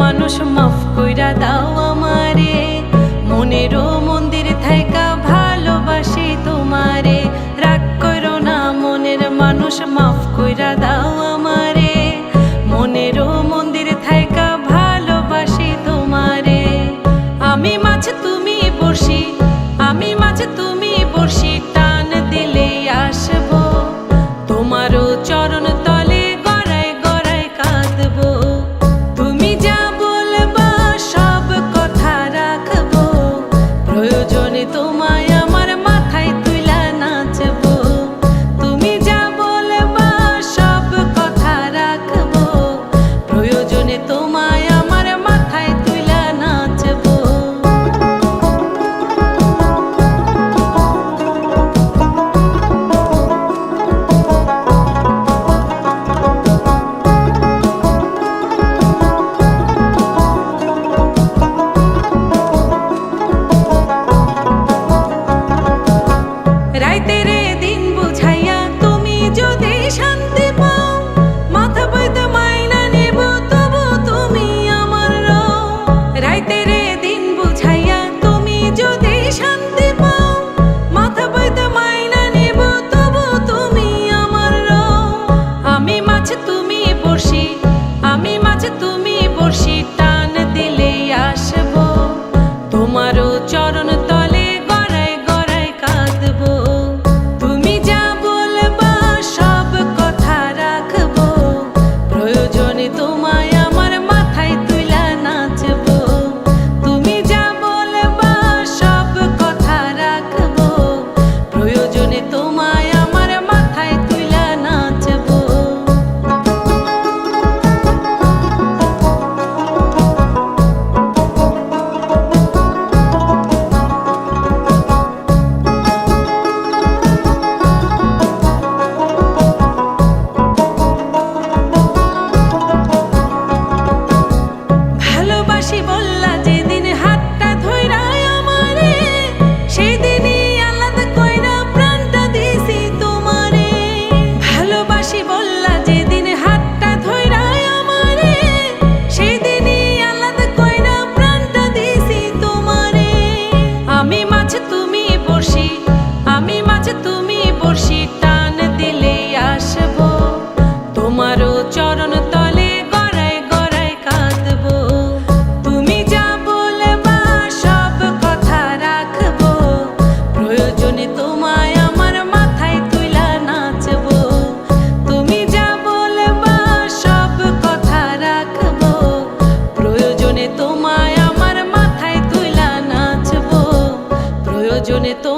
মানুষ মাফ কইরা দাও আমারে। মনেরও মন্দির থাইকা ভালোবাসি তোমারে। রাগ করো না, মনের মানুষ মাফ কইরা দাও আমারে। মনেরও মন্দির থাইকা ভালোবাসি তোমারে। আমি মাছ তুমি বসি আমি মাছ তুমি বসি টান দিলেই আসব। তোমারও চরণ ভজনে তো